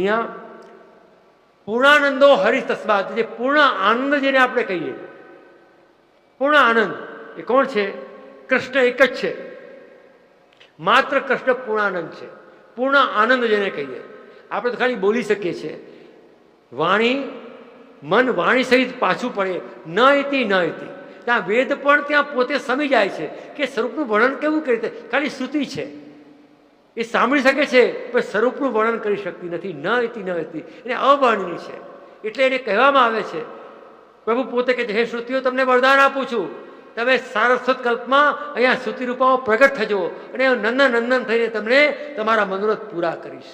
અહીંયા પૂર્ણાનંદો હરિ તસ્માત જે પૂર્ણ આનંદ જેને આપણે કહીએ. પૂર્ણ આનંદ. એ કોણ છે? કૃષ્ણ એક જ છે. માત્ર કૃષ્ણ પૂર્ણાનંદ છે. પૂર્ણ આનંદ જેને કહીએ. આપણે તો ખાલી બોલી શકીએ છીએ. વાણી, મન વાણી સહિત પાછું પડે. ન ઇતિ ન ઇતિ ત્યાં વેદ પણ ત્યાં પોતે સમી જાય છે કે સ્વરૂપનું વર્ણન કેવું કરી ખાલી શ્રુતિ છે. એ સાંભળી શકે છે, પણ સ્વરૂપનું વર્ણન કરી શકતી નથી, ન હતી ન હતી. એને અવર્ણની છે. એટલે એને કહેવામાં આવે છે, પ્રભુ પોતે કે હે શ્રુતિઓ, તમને વરદાન આપું છું. તમે સારસ્વત કલ્પમાં અહીંયા શ્રુતિ રૂપાઓ પ્રગટ થજો અને નંદન નંદન થઈને તમને તમારા મનોરથ પૂરા કરીશ.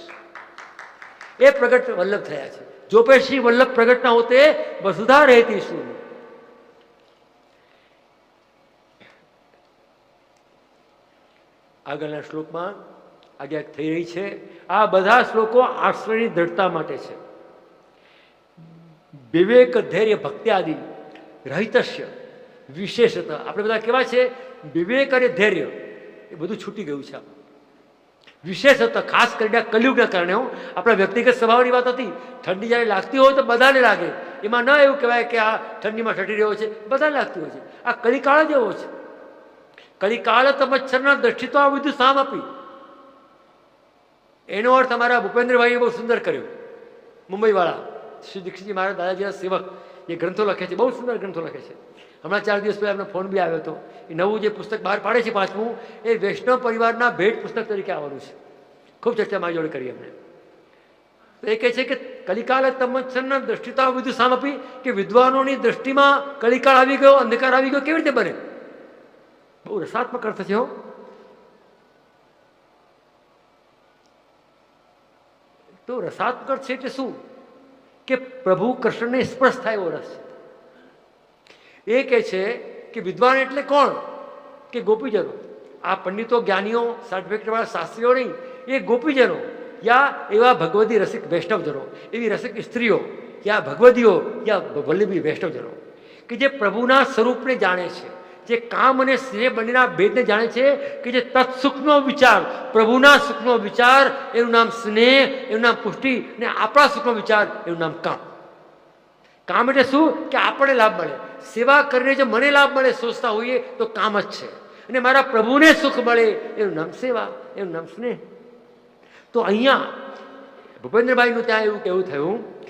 એ પ્રગટ વલ્લભ થયા છે. જો શ્રી વલ્લભ પ્રગટ ના હોતે, વસુધા રહેતી શું આગળના શ્લોકમાં આજ્ઞા થઈ રહી છે. આ બધા શ્લોકો આશ્રયની દ્રઢતા માટે છે. વિવેક, ધૈર્ય, ભક્તિ આદિ રહિતસ્ય, વિશેષત. આપણે બધા કેવા છે? વિવેક અને ધૈર્ય. એ બધું છૂટી ગયું છે. વિશેષત, ખાસ કરીને કલયુગના કારણે હું. આપણા વ્યક્તિગત સ્વભાવની વાત હતી. ઠંડી જ્યારે લાગતી હોય તો બધાને લાગે. એમાં ન એવું કહેવાય કે આ ઠંડીમાં ઠટી રહ્યો છે. બધાને લાગતી હોય છે. આ કલિકાળ જ એવો છે. કલિકાળ તમચ્છરના દ્રષ્ટિ તો આ બધું સામ આપી. એનો અર્થ અમારા ભૂપેન્દ્રભાઈએ બહુ સુંદર કર્યો. મુંબઈવાળા શ્રી દીક્ષિતજી મારા દાદાજીના સેવક એ ગ્રંથો લખે છે, બહુ સુંદર ગ્રંથો લખે છે. હમણાં ચાર દિવસ પહેલાં એમનો ફોન બી આવ્યો હતો. એ નવું જે પુસ્તક બહાર પાડે છે પાંચમું, એ વૈષ્ણવ પરિવારના ભેટ પુસ્તક તરીકે આવવાનું છે. ખૂબ ચર્ચા મારી જોડે કરી એમણે. તો એ કહે છે કે કલિકાલ તમચ્છરના દ્રષ્ટિતા આ બધું સામ આપી કે વિદ્વાનોની દ્રષ્ટિમાં કલિકાળ આવી ગયો, અંધકાર આવી ગયો, કેવી રીતે બને? બહુ રસાત્મક અર્થ છે હો. તો રસાત્મક છે એટલે શું? કે પ્રભુ કૃષ્ણને સ્પર્શ થાય એવો રસ. એ કહે છે કે વિદ્વાન એટલે કોણ? કે ગોપીજનો. આ પંડિતો, જ્ઞાનીઓ સર્ટિફિકેટવાળા શાસ્ત્રીઓ નહીં, એ ગોપીજનો. યા એવા ભગવદી રસિક વૈષ્ણવજનો. એવી રસિક સ્ત્રીઓ. યા ભગવદીઓ યા વલ્લભી વૈષ્ણવજનો. કે જે પ્રભુના સ્વરૂપને જાણે છે. જે કામ અને સ્નેહ બંનેના ભેદને જાણે છે કે જે તત્સુખનો વિચાર, પ્રભુના સુખનો વિચાર, એનું નામ સ્નેહ, એનું નામ પુષ્ટિ ને આપણા સુખનો વિચાર, એનું નામ કામ. કામ એટલે શું? કે આપણને લાભ મળે. સેવા કરીને જો મને લાભ મળે, સોચતા હોઈએ, તો કામ જ છે. અને મારા પ્રભુને સુખ મળે, એનું નામ સેવા, એનું નામ સ્નેહ. તો અહીંયા ભૂપેન્દ્રભાઈનું ત્યાં એવું કેવું થયું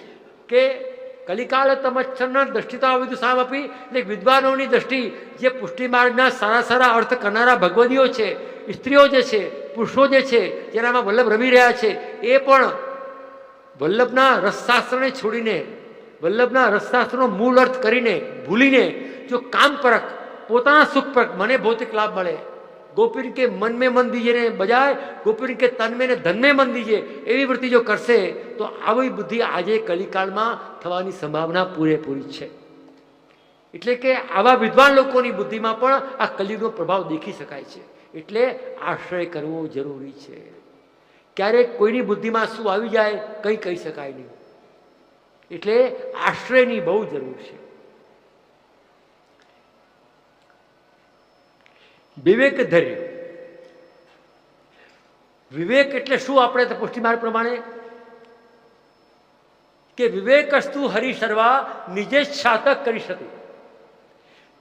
કે કલિકાળ તમચ્છરના દ્રષ્ટિતા આપી. એટલે વિદ્વાનોની દ્રષ્ટિ, જે પુષ્ટિ માર્ગના સારા સારા અર્થ કરનારા ભગવદીઓ છે, સ્ત્રીઓ જે છે, પુરુષો જે છે, જેનામાં વલ્લભ રમી રહ્યા છે, એ પણ વલ્લભના રસશાસ્ત્રને છોડીને, વલ્લભના રસશાસ્ત્રનો મૂળ અર્થ કરીને ભૂલીને, જો કામ પરક પોતાના સુખ પરક મને ભૌતિક લાભ મળે. ગોપીન કે મન મેં મન દીજે ને બજાય, ગોપીન કે તન મેં ને ધન મેં મન દીજે, એવી વૃત્તિ જો કરશે, તો આવી બુદ્ધિ આજે કલિકાળમાં થવાની સંભાવના પૂરેપૂરી છે. એટલે કે આવા વિદ્વાન લોકોની બુદ્ધિમાં પણ આ કલિયુગનો પ્રભાવ દેખી શકાય છે. એટલે આશ્રય કરવો જરૂરી છે. ક્યારેક કોઈની બુદ્ધિમાં શું આવી જાય, કંઈ કહી શકાય નહીં. એટલે આશ્રયની બહુ જરૂર છે. વિવેક ધૈર્ય. વિવેક એટલે શું? આપણે પુષ્ટિમાર્ગ પ્રમાણે કે વિવેકસ્તુ હરિ સર્વા નિજે છાતક કરી શકે.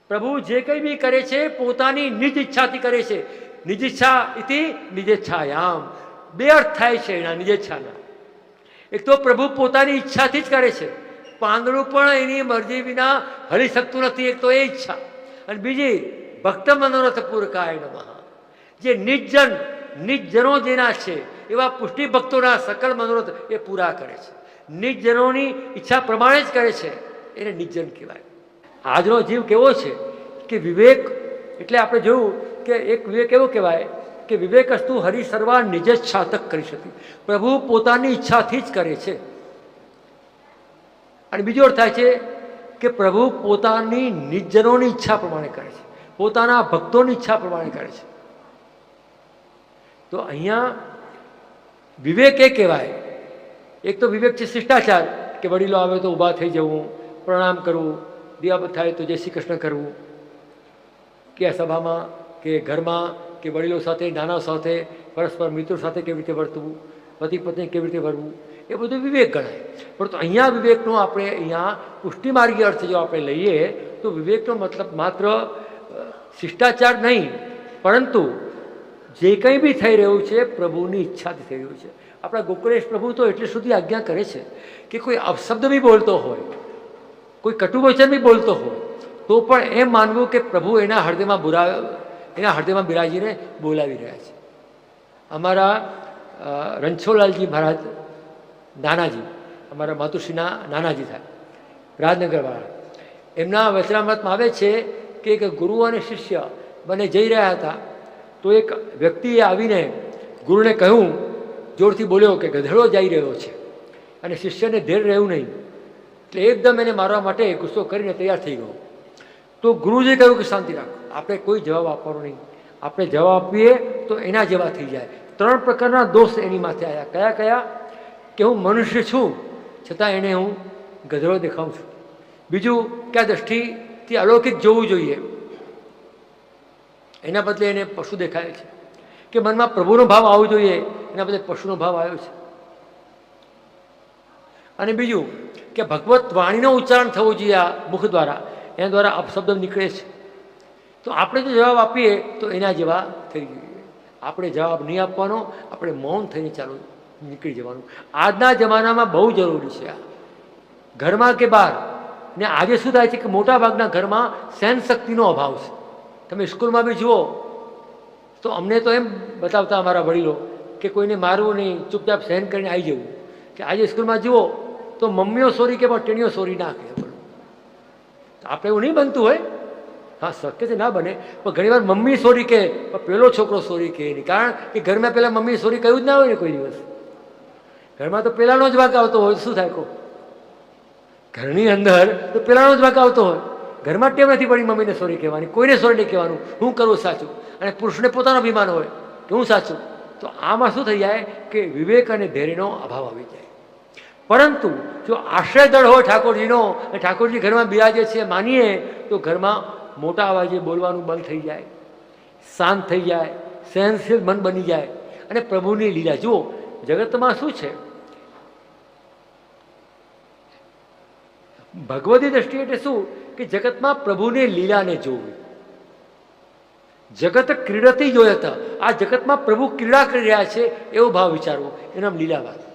પ્રભુ જે કંઈ બી કરે છે, પોતાની નિજ ઈચ્છાથી કરે છે. નિજ ઈચ્છા ઇતિ નિજેચ્છાયામ. બે અર્થ થાય છે એના, નિજેચ્છાના. એક તો પ્રભુ પોતાની ઈચ્છાથી જ કરે છે. પાંદડું પણ એની મરજી વિના હરી શકતું નથી, એક તો એ ઈચ્છા. અને બીજી ભક્ત મનોરથ પૂરકાય નમઃ. જે નિજજન નિજજનો જેના છે, એવા પુષ્ટિ ભક્તોના સકલ મનોરથ એ પૂરા કરે છે. નિજજનોની ઈચ્છા પ્રમાણે જ કરે છે, એને નિજજન કહેવાય. આજનો જીવ કેવો છે કે વિવેક, એટલે આપણે જોયું કે એક વિવેક એવો કહેવાય કે વિવેક અસ્તુ હરિ સર્વા નિજ છાતક કરી શકે. પ્રભુ પોતાની ઈચ્છાથી જ કરે છે. અને બીજો અર્થ થાય છે કે પ્રભુ પોતાની નિજજનોની ઈચ્છા પ્રમાણે કરે છે. પોતાના ભક્તોની ઈચ્છા પ્રમાણે કરે છે. તો અહીંયા વિવેક એ કહેવાય. એક તો વિવેક છે શિષ્ટાચાર, કે વડીલો આવે તો ઊભા થઈ જવું, પ્રણામ કરવું દિયાબત થાય તો જય શ્રી કૃષ્ણ કરવું. કે સભામાં, કે ઘરમાં, કે વડીલો સાથે, નાના સાથે, પરસ્પર મિત્રો સાથે કેવી રીતે વર્તવું, પતિ પત્ની કેવી રીતે વર્તવું એ બધું વિવેક ગણાય. પરંતુ અહીંયા વિવેકનો આપણે અહીંયા પુષ્ટિમાર્ગીય અર્થ જો આપણે લઈએ, તો વિવેકનો મતલબ માત્ર શિષ્ટાચાર નહીં, પરંતુ જે કંઈ બી થઈ રહ્યું છે, પ્રભુની ઈચ્છાથી થઈ રહ્યું છે. આપણા ગોકુલેશ પ્રભુ તો એટલે સુધી આજ્ઞા કરે છે કે કોઈ અપશબ્દ બી બોલતો હોય, કોઈ કટુવચન બી બોલતો હોય, તો પણ એમ માનવું કે પ્રભુ એના હૃદયમાં બુરા, એના હૃદયમાં બિરાજીને બોલાવી રહ્યા છે. અમારા રણછોડલાલજી મહારાજ નાનાજી, અમારા માતુશ્રીના નાનાજી થાય, રાજનગરવાળા. એમના વચનામૃતમાં આવે છે કે એક ગુરુ અને શિષ્ય બંને જઈ રહ્યા હતા, તો એક વ્યક્તિએ આવીને ગુરુને કહ્યું, જોરથી બોલ્યો કે ગધેડો જઈ રહ્યો છે અને શિષ્યને ધેર રહ્યું નહીં. એટલે એકદમ એને મારવા માટે ગુસ્સો કરીને તૈયાર થઈ ગયો. તો ગુરુજી કહ્યું કે શાંતિ રાખો, આપણે કોઈ જવાબ આપવાનો નહીં. આપણે જવાબ આપીએ તો એના જેવા થઈ જાય. ત્રણ પ્રકારના દોષ એની માથે આવ્યા કયા કયા? કે હું મનુષ્ય છું, છતાં એને હું ગધેડો દેખાઉં છું. બીજું કે આ દ્રષ્ટિથી અલૌકિક જોવું જોઈએ. એના બદલે એને પશુ દેખાય છે. કે મનમાં પ્રભુનો ભાવ આવવો જોઈએ, એના બદલે પશુનો ભાવ આવ્યો છે. અને બીજું કે ભગવત વાણીનો ઉચ્ચારણ થવો જોઈએ આ મુખ દ્વારા. એના દ્વારા અપશબ્દ નીકળે છે. તો આપણે જો જવાબ આપીએ તો એના જેવા થઈ જઈએ આપણે જવાબ નહીં આપવાનો, આપણે મૌન થઈને ચાલુ, નીકળી જવાનું. આજના જમાનામાં બહુ જરૂરી છે આ. ઘરમાં કે બહાર? ને આજે શું થાય છે કે મોટા ભાગના ઘરમાં સહન શક્તિનો અભાવ છે. તમે સ્કૂલમાં બી જુઓ, તો અમને તો એમ બતાવતા અમારા વડીલો કે કોઈને મારવું નહીં, ચૂપચાપ સહન કરીને આવી જવું. કે આજે સ્કૂલમાં જુઓ, તો મમ્મીઓ સોરી કે પણ ટેણીઓ સોરી ના કહે પણ. આપણે એવું નહીં બનતું હોય? હા, શક્ય છે ના બને. પણ ઘણીવાર મમ્મી સોરી કહે, પણ પેલો છોકરો સોરી કહે નહીં. કારણ કે ઘરમાં પહેલાં મમ્મી સોરી કહ્યું જ ના હોય ને કોઈ દિવસ. ઘરમાં તો પહેલાંનો જ વાંક આવતો હોય, શું થાય કહો? ઘરની અંદર તો પેલાનો જ વાંક આવતો હોય. ઘરમાં ટેવ નથી પડી મમ્મીને સોરી કહેવાની, કોઈને સોરી નહીં કહેવાનું. હું કરું સાચું. અને પુરુષને પોતાનો અભિમાન હોય કે હું સાચું. તો આમાં શું થઈ જાય કે વિવેક અને ધૈર્યનો અભાવ આવી જાય. પરંતુ જો આશ્રય દળ હોય ઠાકોરજીનો, અને ઠાકોરજી ઘરમાં બિરાજે છે માનીએ, તો ઘરમાં મોટા અવાજે બોલવાનું બંધ થઈ જાય. શાંત થઈ જાય. સહનશીલ મન બની જાય. અને પ્રભુની લીલા. જુઓ, જગતમાં શું છે? ભગવતી દ્રષ્ટિ એટલે શું? કે જગતમાં પ્રભુની લીલાને જોવી. જગત ક્રીડતી જોયત આ જગતમાં પ્રભુ ક્રીડા કરી રહ્યા છે એવો ભાવ વિચારવો. એનો આમ લીલાવાદ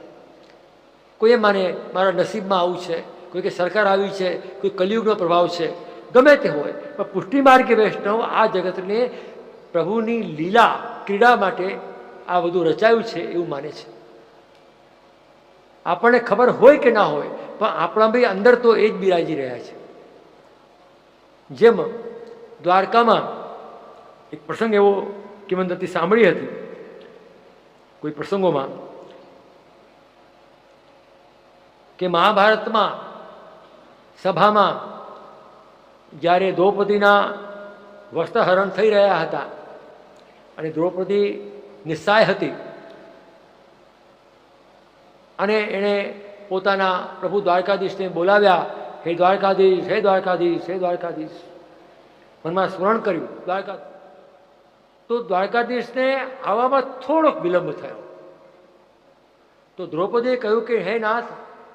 કોઈ માને, મારા નસીબમાં આવું છે. કોઈ કે સરકાર આવી છે. કોઈ કલિયુગનો પ્રભાવ છે. ગમે તે હોય, પણ પુષ્ટિ માર્ગે વૈષ્ણવ આ જગતને પ્રભુની લીલા ક્રીડા માટે આ બધું રચાયું છે એવું માને છે. આપણને ખબર હોય કે ના હોય પણ આપણા ભાઈ અંદર તો એ જ બિરાજી રહ્યા છે. જેમ દ્વારકામાં એક પ્રસંગ એવો કિંમતી સાંભળી હતી. કોઈ પ્રસંગોમાં કે મહાભારતમાં સભામાં જ્યારે દ્રૌપદીના વસ્ત્રહરણ થઈ રહ્યા હતા અને દ્રૌપદી નિસ્સાય હતી અને એણે પોતાના પ્રભુ દ્વારકાધીશને બોલાવ્યા, હે દ્વારકાધીશ હે દ્વારકાધીશ હે દ્વારકાધીશ. મનમાં સ્મરણ કર્યું, દ્વારકા તો દ્વારકાધીશને આવવામાં થોડોક વિલંબ થયો. તો દ્રૌપદીએ કહ્યું કે, હે નાથ,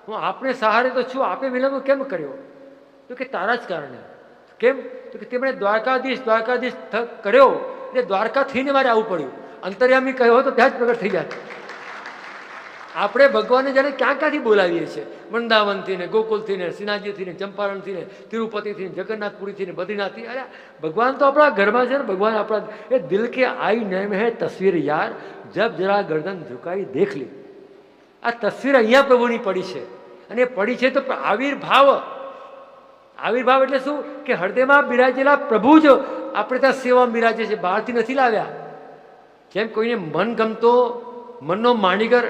હું આપને સહારે તો છું, આપે વિલંબ કેમ કર્યો? તો કે, તારા જ કારણે. કેમ? તો કે, તેમણે દ્વારકાધીશ દ્વારકાધીશ કર્યો, એટલે દ્વારકા થઈને મારે આવવું પડ્યું. અંતર્યામી કહ્યો તો ત્યાં જ પ્રગટ થઈ જાય આપણે ભગવાનને જ્યારે ક્યાં ક્યાંથી બોલાવીએ છીએ? વૃંદાવનથી ને ગોકુલથી ને સિનાજીથી ને ચંપારણથી ને તિરુપતિથી ને જગન્નાથપુરીથી ને બદ્રીનાથથી. અરે ભગવાન તો આપણા ઘરમાં છે ને, ભગવાન આપણા એ દિલ કે આઈ નેમ હે તસવીર યાર, જબ જરા ગરદન ઝુકાઈ દેખ લી. આ તસવીર અહીંયા પ્રભુની પડી છે. અને પડી છે તો આવિર્ભાવ. આવિર્ભાવ એટલે શું? કે હૃદયમાં બિરાજેલા પ્રભુ જ આપણે ત્યાં સેવા બિરાજે છે, બહારથી નથી લાવ્યા. જેમ કોઈને મન ગમતો, મનનો માણીગર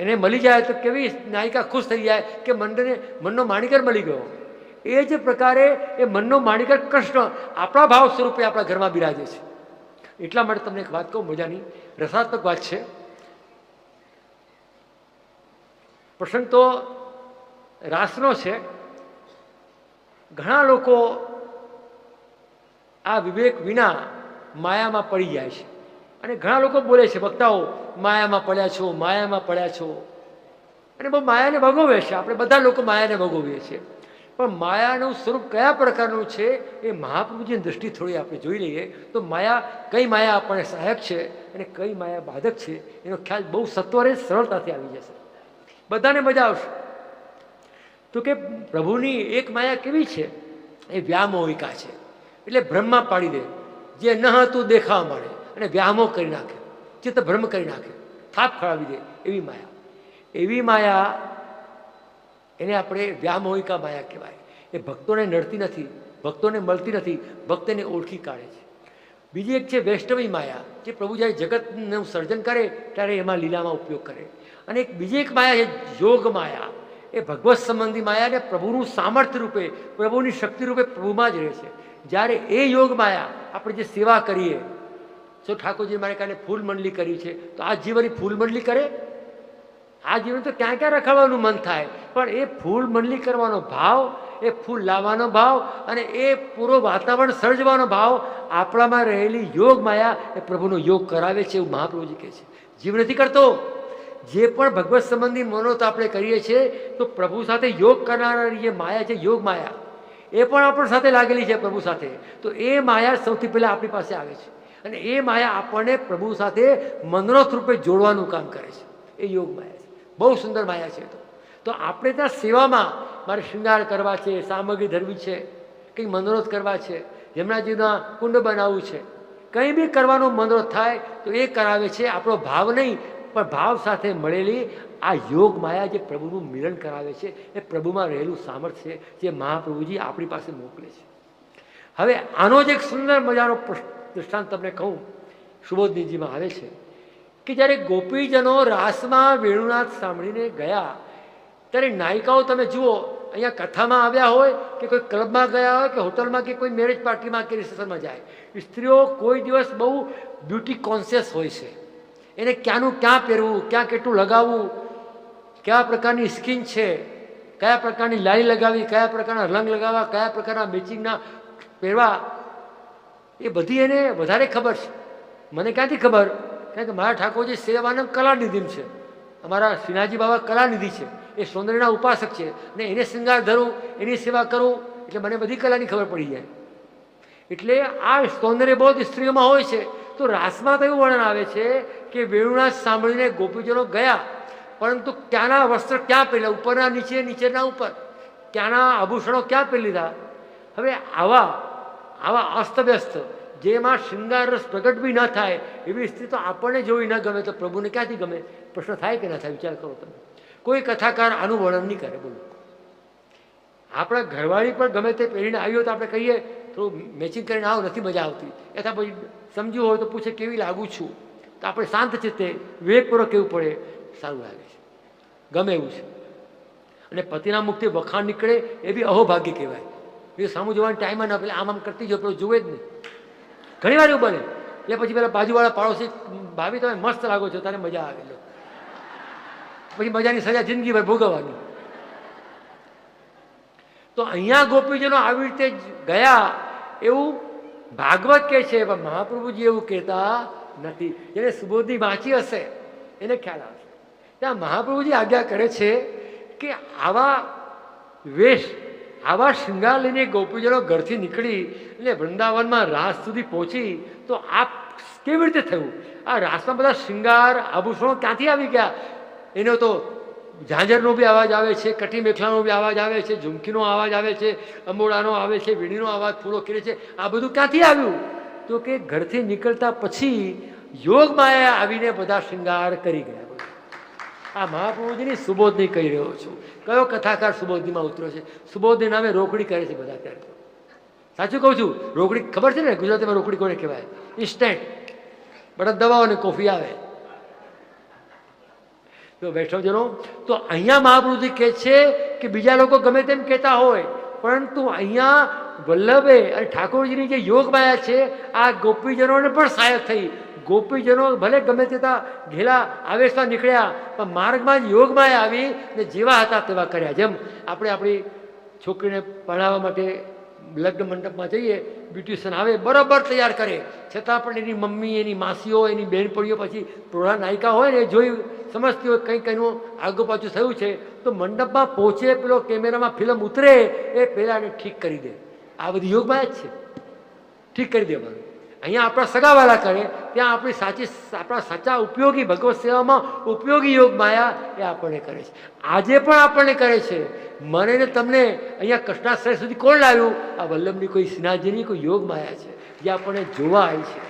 એને મળી જાય તો કેવી નાયિકા ખુશ થઈ જાય કે મનને મનનો માણિકર મળી ગયો. એ જ પ્રકારે એ મનનો માણિકર કૃષ્ણ આપણા ભાવ સ્વરૂપે આપણા ઘરમાં બિરાજે છે. એટલા માટે તમને એક વાત કહું, મજાની રસાત્મક વાત છે. પ્રસંગ તો રાસનો છે. ઘણા લોકો આ વિવેક વિના માયામાં પડી જાય છે. અને ઘણા લોકો બોલે છે વક્તાઓ માયામાં પડ્યા છો, માયામાં પડ્યા છો. અને બહુ માયાને ભગવે છે આપણે બધા લોકો માયાને ભગવીએ છીએ. પણ માયાનું સ્વરૂપ કયા પ્રકારનું છે, એ મહાપ્રભુજીની દૃષ્ટિ થોડી આપણે જોઈ લઈએ. તો માયા, કઈ માયા આપણને સહાયક છે અને કઈ માયા બાધક છે, એનો ખ્યાલ બહુ સત્વરે સરળતાથી આવી જશે. બધાને મજા આવશે. તો કે પ્રભુની એક માયા કેવી છે? એ વ્યામોહિકા છે. એટલે બ્રહ્મા પાડી દે. જે ન હતું દેખાવા માંડે અને વ્યામો કરી નાખે, ચિત્ત ભ્રમ કરી નાખે, થાપ ખડાવી દે એવી માયા. એવી માયા એને આપણે વ્યામોહિકા માયા કહેવાય. એ ભક્તોને નડતી નથી, ભક્તોને મળતી નથી ભક્તને ઓળખી કાઢે છે. બીજી એક છે વૈષ્ણવી માયા, જે પ્રભુ જ્યારે જગતનું સર્જન કરે ત્યારે એમાં લીલામાં ઉપયોગ કરે. અને એક બીજી એક માયા છે યોગ માયા. એ ભગવત સંબંધી માયા ને પ્રભુનું સામર્થ્ય રૂપે, પ્રભુની શક્તિ રૂપે પ્રભુમાં જ રહે છે. જ્યારે એ યોગ માયા આપણે જે સેવા કરીએ જો ઠાકોરજી મારે કાલે ફૂલ મંડલી કરી છે? તો આ જીવનની ફૂલ મંડલી કરે? આ જીવન તો ક્યાં ક્યાં રખાડવાનું મન થાય? પણ એ ફૂલ મંડલી કરવાનો ભાવ, એ ફૂલ લાવવાનો ભાવ અને એ પૂરો વાતાવરણ સર્જવાનો ભાવ આપણામાં રહેલી યોગ માયા એ પ્રભુનો યોગ કરાવે છે એવું મહાપ્રભુજી કહે છે. જીવ નથી કરતો. જે પણ ભગવત સંબંધી મનોત આપણે કરીએ છીએ, તો પ્રભુ સાથે યોગ કરનારી જે માયા છે યોગ માયા. એ પણ આપણ સાથે લાગેલી છે પ્રભુ સાથે. તો એ માયા સૌથી પહેલાં આપણી પાસે આવે છે. અને એ માયા આપણને પ્રભુ સાથે મનોરથ રૂપે જોડવાનું કામ કરે છે. એ યોગ માયા છે. બહુ સુંદર માયા છે તો. તો આપણે ત્યાં સેવામાં મારે શૃંગાર કરવા છે, સામગ્રી ધરવી છે, કંઈક મનોરથ કરવા છે, યમુનાજીના કુંડ બનાવવું છે. કંઈ બી કરવાનો મનોરથ થાય તો એ કરાવે છે. આપણો ભાવ નહીં, પણ ભાવ સાથે મળેલી આ યોગ માયા જે પ્રભુનું મિલન કરાવે છે, એ પ્રભુમાં રહેલું સામર્થ્ય છે, જે મહાપ્રભુજી આપણી પાસે મોકલે છે. હવે આનો જ એક સુંદર મજાનો પ્રશ્ન દૃષ્ટાંત તમને કહું, સુબોધનીજીમાં આવે છે કે જ્યારે ગોપીજનો રાસમાં વેણુનાથ સાંભળીને ગયા, ત્યારે નાયિકાઓ તમે જુઓ, અહીંયા કથામાં આવ્યા હોય કે કોઈ ક્લબમાં ગયા હોય, કે હોટલમાં કે કોઈ મેરેજ પાર્ટીમાં કે રિસેપ્શનમાં જાય, સ્ત્રીઓ કોઈ દિવસ બહુ બ્યુટી કોન્શિયસ હોય છે. એને ક્યાંનું ક્યાં પહેરવું, ક્યાં કેટલું લગાવવું, કયા પ્રકારની સ્કિન છે, કયા પ્રકારની લારી લગાવી કયા પ્રકારના રંગ લગાવવા, કયા પ્રકારના મેચિંગના પહેરવા એ બધી એને વધારે ખબર છે. મને ક્યાંથી ખબર? કારણ કે મારા ઠાકોરજી સેવાના કલાનિધિમ છે. અમારા શ્રીનાથજી બાબા કલાનિધિ છે. એ સૌંદર્યના ઉપાસક છે. ને એને શૃંગાર ધરું, એની સેવા કરું, એટલે મને બધી કલાની ખબર પડી જાય. એટલે આ સૌંદર્ય બોધ સ્ત્રીઓમાં હોય છે. તો રાસમાં તો એવું વર્ણન આવે છે કે વેણુનાથ સાંભળીને ગોપીજનો ગયા, પરંતુ ક્યાંના વસ્ત્ર ક્યાં પહેર્યા? ઉપરના નીચે, નીચેના ઉપર. ક્યાંના આભૂષણો ક્યાં પહેરી લીધા? હવે આવા આવા અસ્તવ્યસ્ત, જેમાં શૃંગાર રસ પ્રગટ બી ન થાય, એવી સ્થિતિ તો આપણને જોવી ન ગમે, તો પ્રભુને ક્યાંથી ગમે? પ્રશ્ન થાય કે ના થાય? વિચાર કરો તમે. કોઈ કથાકાર આનું વર્ણન નહીં કરે, બોલો. આપણા ઘરવાળી પણ ગમે તે પહેરીને આવ્યો તો આપણે કહીએ, થોડું મેચિંગ કરીને આવો, નથી મજા આવતી. એથા પછી સમજ્યું હોય તો પૂછે, કેવી લાગુ છું? તો આપણે શાંત ચિત્તે વિવેકપૂર્વક કેવું પડે? સારું લાગે છે. ગમે એવું છે. અને પતિના મુખથી વખાણ નીકળે, એ બી અહોભાગ્ય કહેવાય. એ સામું જોવાનો ટાઈમ ન પેલા આમ આમ કરતી જો પેલું જુએ જ નહીં. ઘણી વાર એવું બને. એટલે પછી પેલા બાજુવાળા પાડોશી ભાભી તમે મસ્ત લાગો છો, તારે મજા આવે. લો. પછી મજાની સજા જિંદગીભર ભોગવવાની. તો અહીંયા ગોપીજનો આવી રીતે ગયા એવું ભાગવત કહે છે, પણ મહાપ્રભુજી એવું કહેતા નથી. જેને સુબોધની વાંચી હશે, એને ખ્યાલ આવશે. ત્યાં મહાપ્રભુજી આજ્ઞા કરે છે કે આવા વેશ આવા શૃંગાર લઈને ગોપીજનો ઘરથી નીકળી એટલે વૃંદાવનમાં રાસ સુધી પહોંચી, તો આ કેવી રીતે થયું? આ રાસમાં બધા શૃંગાર, આભૂષણો ક્યાંથી આવી ગયા? એનો તો ઝાંઝરનો બી અવાજ આવે છે, કટી મેખલાનો બી અવાજ આવે છે, ઝુમકીનો અવાજ આવે છે, અંબોડાનો આવે છે, વીણીનો અવાજ, ફૂલો કરે છે. આ બધું ક્યાંથી આવ્યું? તો કે ઘરથી નીકળતા પછી યોગ આવીને બધા શૃંગાર કરી ગયા. આ મહાપ્રભુજીની સુબોધની કહી રહ્યો છું. કયો કથાકાર સુબોધનીમાં ઉતર્યો છે? સુબોધની નામે રોકડી કરે છે બધા ત્યારે. સાચું કહું છું? રોકડી ખબર છે ને? ગુજરાતીમાં રોકડી કોને કહેવાય? ઇન્સ્ટન્ટ બધા દવાઓ ને કોફી આવે. તો વૈષ્ણવજનો, તો અહીંયા મહાપ્રભુજી કહે છે કે બીજા લોકો ગમે તેમ કહેતા હોય પરંતુ અહીંયા વલ્લભે અને ઠાકોરજીની જે યોગ માયા છે, આ ગોપીજનોને પણ સહાયક થઈ. ગોપીજનો ભલે ગમે તેતા ઘેલા આવેશમાં નીકળ્યા, પણ માર્ગમાં જ યોગમાં આવી ને જેવા હતા તેવા કર્યા. જેમ આપણે આપણી છોકરીને ભણાવવા માટે લગ્ન મંડપમાં જઈએ, બ્યુટિશિયન આવે, બરાબર તૈયાર કરે. છતાં પણ એની મમ્મી, એની માસીઓ, એની બહેનપણીઓ પછી પ્રોઢા નાયિકા હોય ને જોઈ સમજતી હોય કંઈક કંઈનું આગુ પાછું થયું છે, તો મંડપમાં પહોંચે, પેલો કેમેરામાં ફિલ્મ ઉતરે, એ પહેલાં એને ઠીક કરી દે. આ બધી યોગમાં જ છે. ઠીક કરી દેવાનું અહીંયા આપણા સગાવાલા કરે, ત્યાં આપણી સાચી આપણા સાચા ઉપયોગી ભગવત સેવામાં ઉપયોગી યોગ માયા એ આપણને કરે છે. આજે પણ આપણને કરે છે. મને ને તમને અહીંયા કૃષ્ણાશ્રય સુધી કોણ લાવ્યું? આ વલ્લભની કોઈ સિંહાજીની કોઈ યોગ માયા છે, જે આપણને જોવા આવી છે.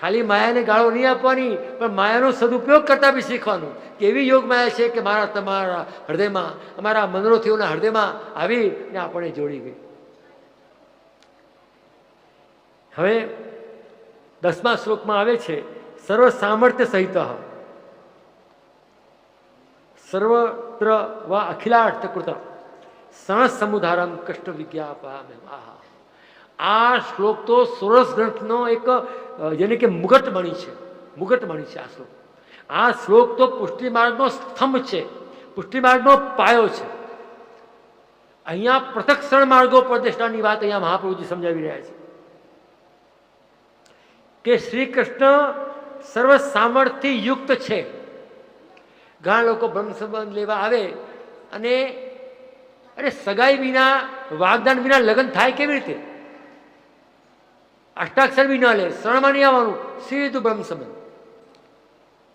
ખાલી માયાને ગાળો નહીં આપવાની, પણ માયાનો સદુપયોગ કરતાં બી શીખવાનું. કે એવી યોગ માયા છે કે મારા તમારા હૃદયમાં, અમારા મનોરથીઓના હૃદયમાં આવીને આપણને જોડી ગઈ. હવે દસમા શ્લોકમાં આવે છે, સર્વ સામર્થ્ય સહિત. સર્વત્ર વા અખિલાર્થ કૃત સણ સમુધારમ કષ્ટ વિજ્ઞાપામે આહા આ શ્લોક તો સોરસ ગ્રંથનો એક જેને કે બની છે મુગટમણી છે આ શ્લોક. આ શ્લોક તો પુષ્ટિમાર્ગનો સ્તંભ છે પુષ્ટિમાર્ગનો પાયો છે. અહીંયા પૃથક માર્ગો પ્રદેશનાની વાત અહીંયા મહાપ્રભુજી સમજાવી રહ્યા છે. કે શ્રી કૃષ્ણ સર્વ સામર્થ્ય યુક્ત છે. ઘણા લોકો બ્રહ્મ સંબંધ લેવા આવે અને અરે સગાઈ વિના, વાગદાન વિના લગ્ન થાય કેવી રીતે? અષ્ટાક્ષર બી ન લે શરણમાં નહીં આવવાનું, સીધું બ્રહ્મ સંબંધ.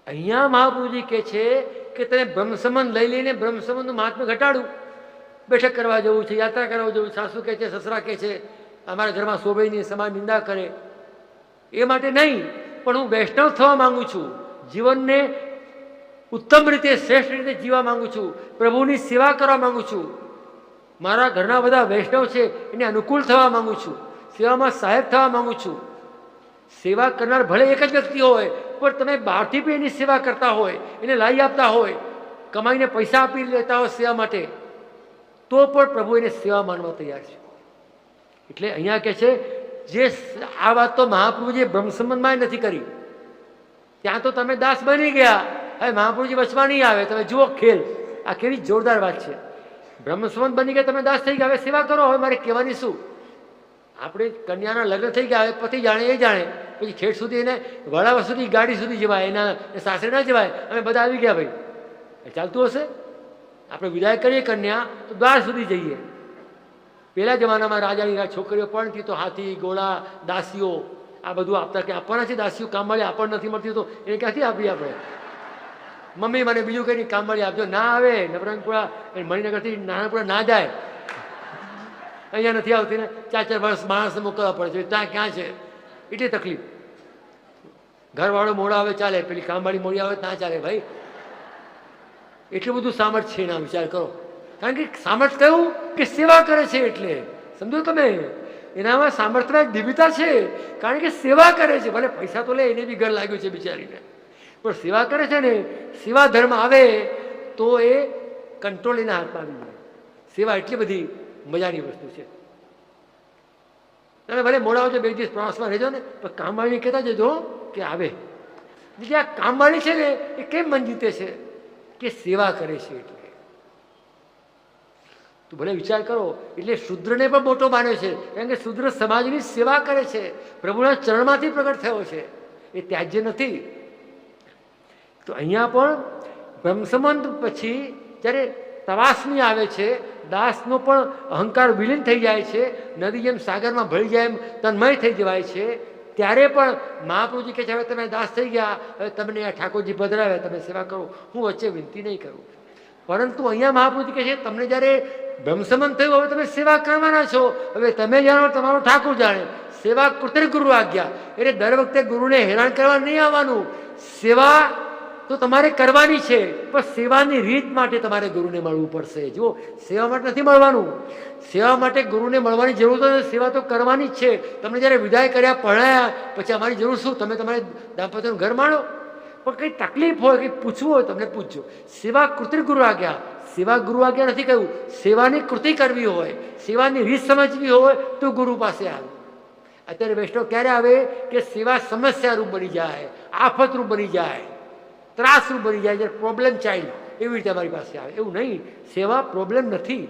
અહીંયા મહાપ્રભુજી કહે છે કે તને બ્રહ્મ સંબંધ લઈ લઈને બ્રહ્મ સંબંધનું મહાત્મા ઘટાડું. બેઠક કરવા જવું છે, યાત્રા કરવા જવું છે, સાસુ કહે છે, સસરા કહે છે, અમારા ઘરમાં શોભાઈની સમાન નિંદા કરે. એ માટે નહીં, પણ હું વૈષ્ણવ થવા માંગુ છું. જીવનને ઉત્તમ રીતે, શ્રેષ્ઠ રીતે જીવવા માંગુ છું. પ્રભુની સેવા કરવા માંગુ છું. મારા ઘરના બધા વૈષ્ણવ છે, એને અનુકૂળ થવા માંગુ છું. સેવામાં સહાયક થવા માંગુ છું. સેવા કરનાર ભલે એક જ વ્યક્તિ હોય, પણ તમે બહારથી બી એની સેવા કરતા હોય, એને લાવી આપતા હોય, કમાઈને પૈસા આપી લેતા હોય સેવા માટે, તો પણ પ્રભુ એને સેવા માનવા તૈયાર છે. એટલે અહીંયા કહે છે જે આ વાત તો મહાપ્રભુજીએ બ્રહ્મ સંબંધમાં નથી કરી. ત્યાં તો તમે દાસ બની ગયા. હવે મહાપ્રભુજી વચમાં નહીં આવે. તમે જુઓ ખેલ. આ કેવી જોરદાર વાત છે. બ્રહ્મસંબંધ બની ગયા, તમે દાસ થઈ ગયા. હવે સેવા કરો. હવે મારે કહેવાની શું? આપણે કન્યાના લગ્ન થઈ ગયા. હવે પતિ જાણે એ જાણે. પછી ખેડ સુધી એને વડાવા સુધી, ગાડી સુધી જવાય. એના સાસરે ના જવાય. અમે બધા આવી ગયા ભાઈ. ચાલતું હશે? આપણે વિદાય કરીએ કન્યા, તો દ્વાર સુધી જઈએ. પહેલા જમાનામાં રાજાની છોકરીઓ છોકરીઓ પરણતી તો હાથી, ઘોડા, દાસીઓ, આ બધું આપતા કે આપવાના છે, દાસીઓ કામવાળી આપણને નથી મળતી તો એને ક્યાંથી આપીએ આપણે? મમ્મી મને બીજું કંઈ કામવાળી આપજો. ના આવે, નવરંગપુરા મણિનગરથી નારણપુરા ના જાય. અહીંયા નથી આવતી ને, ચાર ચાર વર્ષ માણસને મોકલવા પડે છે. ત્યાં ક્યાં છે? એટલી તકલીફ. ઘરવાળો મોડા આવે, ચાલે. પેલી કામવાળી મોડી આવે ના ચાલે ભાઈ. એટલું બધું સામર્થ્ય છે એના વિચાર કરો. કારણ કે સામર્થ કયું કે સેવા કરે છે એટલે. સમજો તમે? એનામાં સામર્થ્યમાં એક દિવ્યતા છે. કારણ કે સેવા કરે છે. ભલે પૈસા તો લે, એને બી ઘર લાગ્યું છે બિચારીને. પણ સેવા કરે છે ને, સેવા ધર્મ આવે તો એ કંટ્રોલ એના હાથમાં આવી જાય. સેવા એટલી બધી મજાની વસ્તુ છે. તમે ભલે મોડા આવજો બે દિવસ પ્રવાસમાં રહેજો ને પણ કામવાળીને કહેતા જજો કે આવે. જે આ કામવાળી છે ને, એ કેમ મન જીતે છે? કે સેવા કરે છે એટલે. તું ભલે વિચાર કરો, એટલે શુદ્રને પણ મોટો માન્યો છે, કારણ કે શુદ્ર સમાજની સેવા કરે છે, પ્રભુના ચરણમાંથી પ્રગટ થયો છે, એ ત્યાજ્ય નથી. તો અહીંયા પણ બ્રહ્મસંબંધ પછી જ્યારે તવાસની આવે છે, દાસનો પણ અહંકાર વિલીન થઈ જાય છે, નદી જેમ સાગરમાં ભળી જાય એમ તન્મય થઈ જવાય છે, ત્યારે પણ મહાપ્રભુજી કહે છે, હવે તમે દાસ થઈ ગયા, હવે તમને આ ઠાકોરજી ભદરાવ્યા તમે સેવા કરો, હું વચ્ચે વિનંતી નહીં કરું. પરંતુ અહીંયા મહાપ્રભુજી કહે છે, તમને જ્યારે બ્રહ્મસંબંધ થયું, હવે તમે સેવા કરવાના છો. હવે તમે જાણો, તમારો ઠાકુર જાણે. સેવા કૃતર ગુરુ આજ્ઞા. એટલે દર વખતે ગુરુને હેરાન કરવા નહીં આવવાનું. સેવા તો તમારે કરવાની છે, પણ સેવાની રીત માટે તમારે ગુરુને મળવું પડશે. જુઓ, સેવા માટે નથી મળવાનું. સેવા માટે ગુરુને મળવાની જરૂર તો સેવા તો કરવાની જ છે. તમને જ્યારે વિદાય કર્યા પઢાયા પછી અમારી જરૂર શું? તમે તમારે દાંપત્યનું ઘર માણો? પણ કંઈ તકલીફ હોય, કંઈ પૂછવું હોય તમને પૂછજો. સેવા કૃત્રિ ગુરુ આજ્ઞા. સેવા ગુરુ આજ્ઞા નથી કહ્યું? સેવાની કૃતિ કરવી હોય, સેવાની રીત સમજવી હોય તો ગુરુ પાસે આવે. અત્યારે વૈષ્ણવ ક્યારે આવે કે સેવા સમસ્યારૂપ બની જાય, આફતરૂપ બની જાય, ત્રાસરૂપ બની જાય, જ્યારે પ્રોબ્લેમ ચાઇલ્ડ એવી રીતે અમારી પાસે આવે. એવું નહીં, સેવા પ્રોબ્લેમ નથી.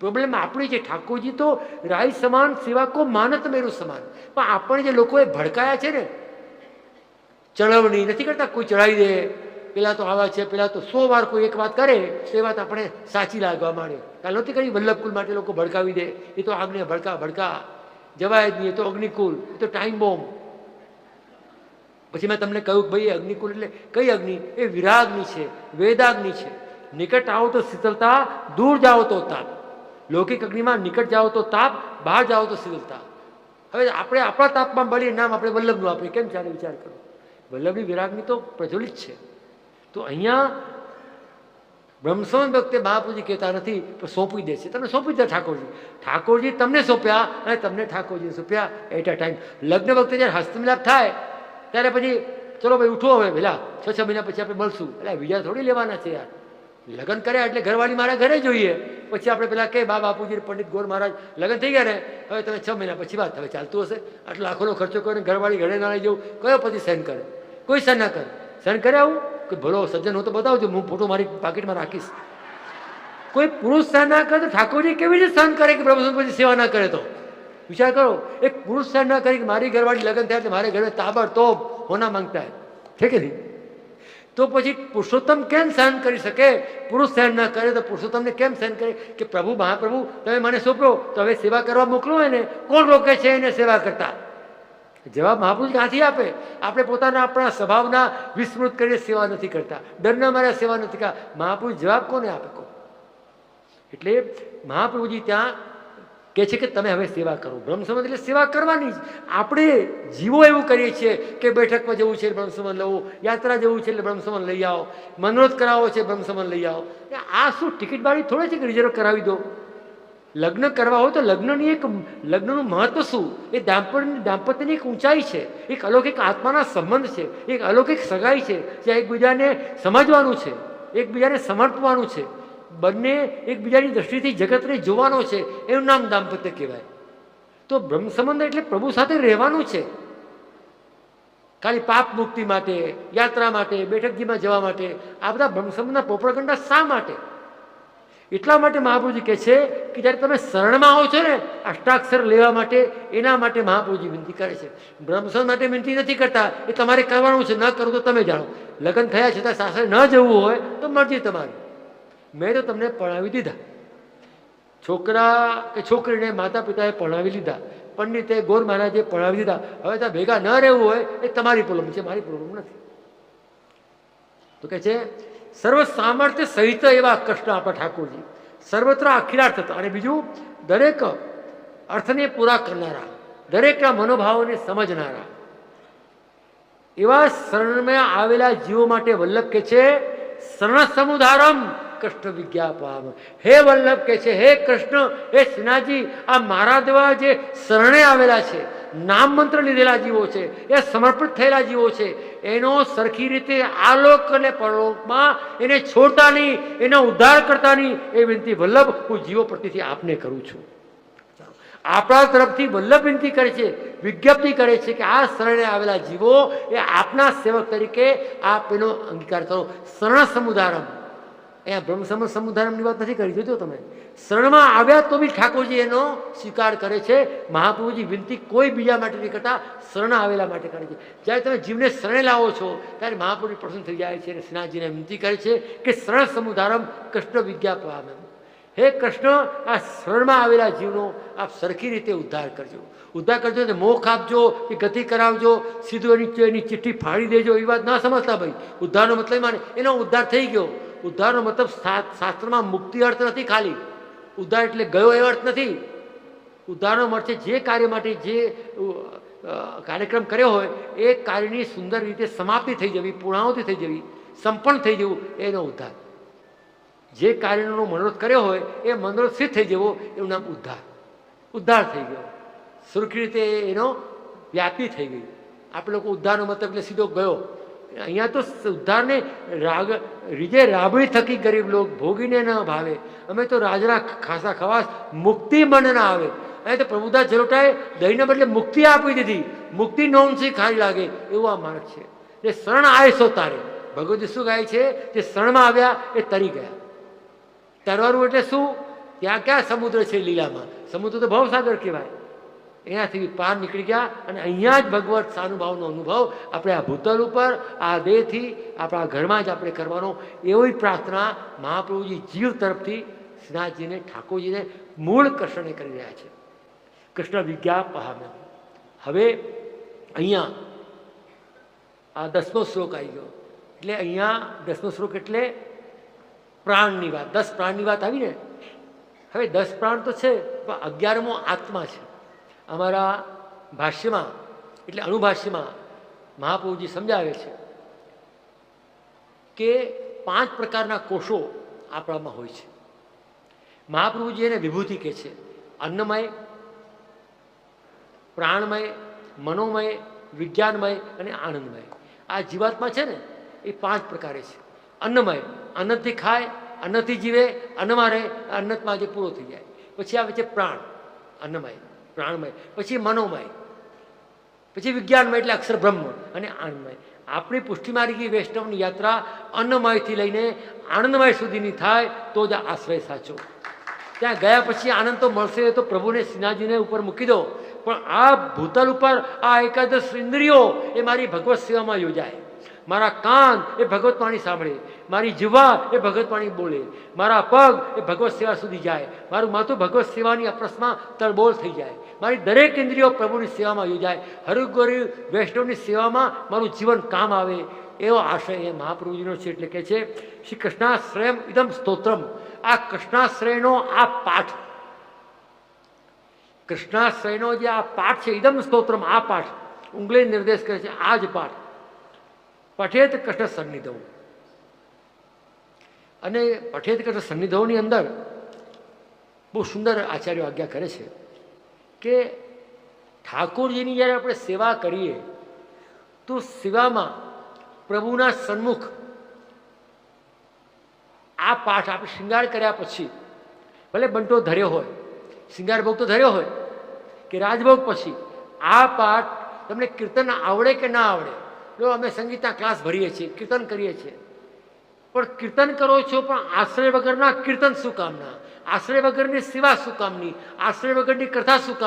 પ્રોબ્લેમ આપણી છે, ઠાકોરજી તો રાય સમાન સેવા કો માનત મેરું સમાન. પણ આપણે જે લોકોએ ભડકાયા છે ને, ચળવણી નથી કરતા, કોઈ ચડાવી દે પેલા તો આવા છે, પેલા તો સો વાર કોઈ એક વાત કરે, તો એ વાત આપણે સાચી લાગવા માંડે. કાલ નહોતી કરી? વલ્લભકુલ માટે લોકો ભડકાવી દે. એ તો આગને ભડકા ભડકા. જવાય જ નહીં, એ તો અગ્નિકુલ, એ તો ટાઈમ બોમ્બ. પછી મેં તમને કહ્યું ભાઈ અગ્નિકુલ એટલે કઈ અગ્નિ? એ વિરાગની છે, વેદાગ્નિ છે. નિકટ આવો તો શીતળતા દૂર જાઓ તો તાપ. લૌકિક અગ્નિમાં નિકટ જાઓ તો તાપ, બહાર જાઓ તો શીતળતા હવે આપણે આપણા તાપમાં બળીએ, નામ આપણે વલ્લભનું આપણે કેમ ચાલે વિચાર કરો. વલ્લભની વિરાગની તો પ્રજ્વલિત છે. તો અહીંયા બ્રહ્મસંત વખતે બાપુજી કહેતા નથી, પણ સોંપી દે છે. તમને સોંપી દે ઠાકોરજી. ઠાકોરજી તમને સોંપ્યા અને તમને ઠાકોરજી સોંપ્યા એટ અ ટાઈમ લગ્ન વખતે જ્યારે હસ્તમિલાપ થાય, ત્યારે પછી ચલો ભાઈ ઉઠો હવે પેલા છ છ મહિના પછી આપણે મળશું. એટલે બીજા થોડી લેવાના છે યાર. લગ્ન કર્યા એટલે ઘરવાળી મારા ઘરે જોઈએ. પછી આપણે પેલા કે બા બાપુજી પંડિત ગોર મહારાજ, લગ્ન થઈ ગયા ને, હવે તમે છ મહિના પછી વાત હવે ચાલતું હશે. આટલો લાખોનો ખર્ચો કરીને ઘરવાળી ઘરે ના લઈ જવું. કયો પછી સહન કરે? કોઈ સહન ના કરે. સહન કરે આવું? કે ભલો સજ્જન હું તો બતાવજો હું ફોટો મારી પાકીટમાં રાખીશ. કોઈ પુરુષ સહન ના કરે તો ઠાકોરજી કેવી રીતે સહન કરે કે બ્રહ્મસંત પછી સેવા ના કરે તો? વિચાર કરો, એક પુરુષ સહન ના કરે કે મારી ઘરવાળી લગ્ન થયા તો મારે ઘરે તાબડતોબ હોના માંગતા છે કે નહીં તો પછી પુરુષોત્તમ કેમ સહન કરી શકે? પુરુષ સહન ના કરે તો પુરુષોત્તમને કેમ સહન કરે? કે પ્રભુ, મહાપ્રભુ, તમે મને સોંપો, તો હવે સેવા કરવા મોકલો એને. કોણ રોકે છે એને સેવા કરતા? જવાબ મહાપુરુષ ક્યાંથી આપે. આપણે પોતાના આપણા સ્વભાવના વિસ્મૃત કરીને સેવા નથી કરતા. ડરના મારા સેવા નથી કરતા. મહાપુરુષ જવાબ કોને આપે કો એટલે મહાપ્રભુજી ત્યાં કહે છે કે તમે હવે સેવા કરો. બ્રહ્મસંબંધ એટલે સેવા કરવાની જ. આપણે જીવો એવું કરીએ છીએ કે બેઠકમાં જવું છે બ્રહ્મસંબંધ લવું યાત્રા જવું છે એટલે બ્રહ્મસંબંધ લઈ આવો, મનોરથ કરાવો છે બ્રહ્મસંબંધ લઈ આવો. આ શું ટિકિટ બાળી થોડે છે કે રિઝર્વ કરાવી દો? લગ્ન કરવા હોય તો લગ્નની એક લગ્નનું મહત્વ શું? એ દાંપત્ય દાંપત્યની એક ઊંચાઈ છે. એક અલૌકિક આત્માના સંબંધ છે. એક અલૌકિક સગાઈ છે. જ્યાં એકબીજાને સમજવાનું છે. એકબીજાને સમર્પવાનું છે. બંને એકબીજાની દ્રષ્ટિથી જગતને જોવાનો છે. એનું નામ દાંપત્ય કહેવાય. તો બ્રહ્મ સંબંધ એટલે પ્રભુ સાથે રહેવાનું છે. ખાલી પાપ મુક્તિ માટે, યાત્રા માટે, બેઠકજીમાં જવા માટે આ બધા બ્રહ્મ સંબંધના પોપરગંડા શા માટે? એટલા માટે મહાપ્રભુજી કહે છે કે જ્યારે તમે શરણમાં આવો છો ને, અષ્ટાક્ષર લેવા માટે, એના માટે મહાપ્રભુજી વિનંતી કરે છે. બ્રહ્મસંત માટે વિનંતી નથી કરતા, એ તમારે કરવાનું છે, ન કરવું તો તમે જાણો. લગ્ન થયા છતાં સાસરે ન જવું હોય, તો મરજી તમારી. મેં તો તમને ભણાવી દીધા. છોકરા કે છોકરીને માતા પિતાએ ભણાવી લીધા. પંડિતે ગોર મહારાજે ભણાવી દીધા. હવે ત્યાં ભેગા ન રહેવું હોય, એ તમારી પ્રોબ્લેમ છે, મારી પ્રોબ્લેમ નથી. તો કહે છે સર્વ સામર્થ્ય સહિત એવા કૃષ્ણ આપણા ઠાકોરજી. સર્વત્ર અખિલાર્થ હતા અને બીજું, દરેક અર્થને પૂરા કરનારા, દરેકના મનોભાવોને સમજનારા. એવા શરણમાં આવેલા જીવો માટે વલ્લભ કે છે શરણ સમુદારમ કૃષ્ણ વિજ્ઞાપામ. હે વલ્લભ કે છે, હે કૃષ્ણ હે શ્રીનાથજી આ મારા દેવા જે શરણે આવેલા છે નામ મંત્ર લીધેલા જીવો છે, એ સમર્પિત થયેલા જીવો છે. એનો સરખી રીતે આલોક અને પરલોકમાં એને છોડતા નહીં એનો ઉદ્ધાર કરતા નહીં એ વિનંતી, વલ્લભ, હું જીવો પ્રતિથી આપને કરું છું. આપણા તરફથી વલ્લભ વિનંતી કરે છે, વિજ્ઞપ્તિ કરે છે કે આ શરણે આવેલા જીવો એ આપના સેવક તરીકે આપ એનો અંગીકાર કરો. શરણ સમુદારમ અહીંયા બ્રહ્મ સમ સમુદારમની વાત નથી કરી, જોજો તમે. શરણમાં આવ્યા તો બી ઠાકોરજી એનો સ્વીકાર કરે છે. મહાપ્રભુજી વિનંતી કોઈ બીજા માટે નહીં કરતા, શરણ આવેલા માટે કરે છે. જ્યારે તમે જીવને શરણે લાવો છો, ત્યારે મહાપ્રભુજી પ્રસન્ન થઈ જાય છે અને શ્રીનાથજીને વિનંતી કરે છે કે શરણ સમુદારમ કૃષ્ણ વિજ્ઞાપવામ. હે કૃષ્ણ, આ શરણમાં આવેલા જીવનો આપ સરખી રીતે ઉદ્ધાર કરજો. ઉદ્ધાર કરજો ને મોખ આપજો કે ગતિ કરાવજો, સીધું એની એની ચિઠ્ઠી ફાડી દેજો, એ વાત ના સમજતા ભાઈ. ઉદ્ધારનો મતલબ માને એનો ઉદ્ધાર થઈ ગયો. ઉદ્ધારનો મતલબ શાસ્ત્રમાં મુક્તિ અર્થ નથી ખાલી. ઉદ્ધાર એટલે ગયો એ અર્થ નથી. ઉદ્ધારનો અર્થ છે જે કાર્ય માટે જે કાર્યક્રમ કર્યો હોય, એ કાર્યની સુંદર રીતે સમાપ્તિ થઈ જવી, પૂર્ણાહુતિ થઈ જવી, સંપન્ન થઈ જવું, એનો ઉદ્ધાર. જે કાર્યનો મનોરથ કર્યો હોય, એ મનોરથ સિદ્ધ થઈ જવો, એનું નામ ઉદ્ધાર. ઉદ્ધાર થઈ ગયો. સુરખી રીતે એનો વ્યાપી થઈ ગઈ. આપણે લોકો ઉદ્ધારનો મતલબ એટલે સીધો ગયો. અહીંયા તો ઉદ્ધારને રાગ રીજે રાબડી થકી ગરીબ લોક ભોગીને ન ભાવે. અમે તો રાજના ખાસા ખવાસ મુક્તિ મન ના આવે. અહીં તો પ્રભુદાસ જલોટાએ દહીંને બદલે મુક્તિ આપી દીધી. મુક્તિ નોમથી ખારી લાગે, એવો આ માર્ગ છે. એ શરણ આયસો તારે. ભગવતી શું ગાય છે? જે શરણમાં આવ્યા એ તરી ગયા. તરવાનું એટલે શું? ત્યાં ક્યાં સમુદ્ર છે લીલામાં? સમુદ્ર તો ભવસાગર કહેવાય. એનાથી પાર નીકળી ગયા અને અહીંયા જ ભગવત સાનુભાવનો અનુભવ આપણે આ ભૂતલ ઉપર, આ દેહથી, આપણા ઘરમાં જ આપણે કરવાનો. એવી પ્રાર્થના મહાપ્રભુજી જીવ તરફથી શ્રીનાથજીને, ઠાકોરજીને મૂળ કૃષ્ણને કરી રહ્યા છે. કૃષ્ણ વિજ્ઞા પહામે હવે અહીંયા આ દસમો શ્લોક આવી ગયો. એટલે અહીંયા દસમો શ્લોક એટલે પ્રાણની વાત. દસ પ્રાણની વાત આવી ને? હવે દસ પ્રાણ તો છે, પણ અગિયારમો આત્મા છે. અમારા ભાષ્યમાં, એટલે અણુભાષ્યમાં મહાપ્રભુજી સમજાવે છે કે પાંચ પ્રકારના કોષો આપણામાં હોય છે. મહાપ્રભુજી એને વિભૂતિ કહે છે. અન્નમય, પ્રાણમય, મનોમય, વિજ્ઞાનમય અને આનંદમય. આ જીવાત્મા છે ને, એ પાંચ પ્રકારે છે. અન્નમય, અન્નથી ખાય, અન્નથી જીવે, અન્નમાં રહે અન્નતમાં જે પૂરો થઈ જાય. પછી આવે છે પ્રાણ, અન્નમય. પ્રાણમય, પછી મનોમય, પછી વિજ્ઞાનમય એટલે અક્ષર બ્રહ્મ અને આનંદમય આપણી પુષ્ટિમાર્ગી વૈષ્ણવની યાત્રા અન્નમયથી લઈને આનંદમય સુધીની થાય તો જ આશ્રય સાચો. ત્યાં ગયા પછી આનંદ તો મળશે તો પ્રભુને શ્રીનાથજીને ઉપર મૂકી દો. પણ આ ભૂતલ ઉપર આ એકાદશ ઇન્દ્રિયો એ મારી ભગવત સેવામાં યોજાય. મારા કાન એ ભગવત વાણી સાંભળે. મારી જીવા એ ભગવત વાણી બોલે. મારા પગ એ ભગવત સેવા સુધી જાય. મારું માથું ભગવત સેવાની અપ્રસમાં તળબોળ થઈ જાય. મારી દરેક ઇન્દ્રિયો પ્રભુની સેવામાં યોજાય. હરિગોરી વૈષ્ણવની સેવામાં મારું જીવન કામ આવે એવો આશય એ મહાપ્રભુજીનો છે એટલે કે છે, શ્રી કૃષ્ણાશ્રયમ ઇદમ સ્તોત્રમ. આ કૃષ્ણાશ્રયનો આ પાઠ. કૃષ્ણાશ્રયનો જે આ પાઠ છે, ઇદમ સ્તોત્રમ આ પાઠ. ઉંગલે નિર્દેશ કરે છે, આ જ પાઠ. પઠેત કૃષ્ણ સન્નિધવ અને પઠેત કૃષ્ણ સન્નિધવની અંદર બહુ સુંદર આચાર્યો આજ્ઞા કરે છે. કે ઠાકોરજીની જ્યારે આપણે સેવા કરીએ, તો સેવામાં પ્રભુના સન્મુખ આ પાઠ આપણે શૃંગાર કર્યા પછી, ભલે બંટો ધર્યો હોય, શૃંગાર ભોગ તો ધર્યો હોય, કે રાજભોગ પછી આ પાઠ તમને કીર્તન આવડે કે ના આવડે? જો અમે સંગીતના ક્લાસ ભરીએ છીએ, કીર્તન કરીએ છીએ. પણ કીર્તન કરો છો, પણ આશ્રય વગરના કીર્તન શું કામના? આશ્રય વગરની સેવા શું કામની? આશ્રય વગરની કથા શું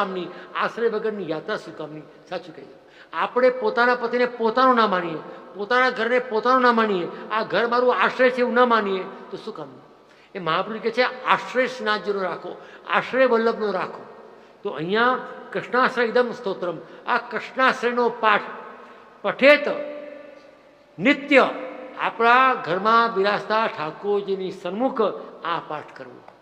આશ્રય વગરની યાત્રા શું કામની? સાચું કહીએ આપણે પોતાના પતિને પોતાનું ના માનીએ. પોતાના ઘરને પોતાનું ના માનીએ. આ ઘર મારું આશ્રય છે એવું ના માનીએ, તો શું કામનું? એ મહાપુરુષ કહે છે, આશ્રય સ્નાજીનો રાખો. આશ્રય વલ્લભનો રાખો. તો અહીંયા કૃષ્ણાશ્રય ઇદમ સ્તોત્રમ. આ કૃષ્ણાશ્રયનો પાઠ પઠેત નિત્ય આપણા ઘરમાં બિરાજતા ઠાકોરજીની સન્મુખ આ પાઠ કરવો.